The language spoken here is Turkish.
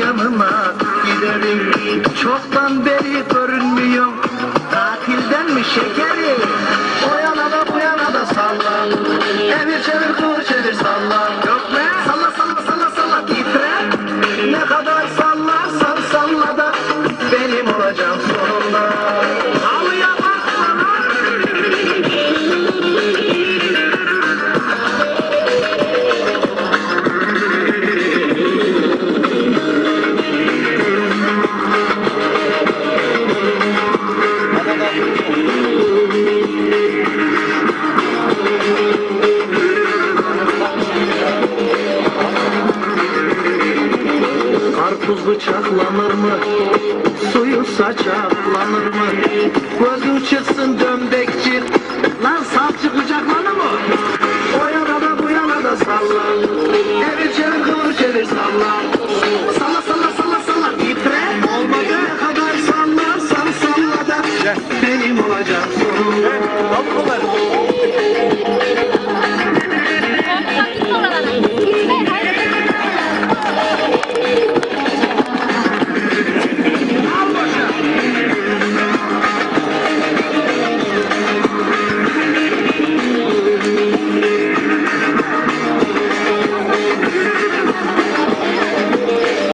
yanıma giderim Çoktan beri görünmüyor Tatilden mi şekeri? Oya Tuz bıçaklanır mı? Suyu saçaklanır mı? Gözün çıksın dömbekçi Lan sapçı kucaklanır mı? O yana da bu yana da salla. Evi çevir kıvır çevir salla. Salla salla salla salla. Titre Olmadı ne kadar sallarsan salla da. Benim olacak sonum. Al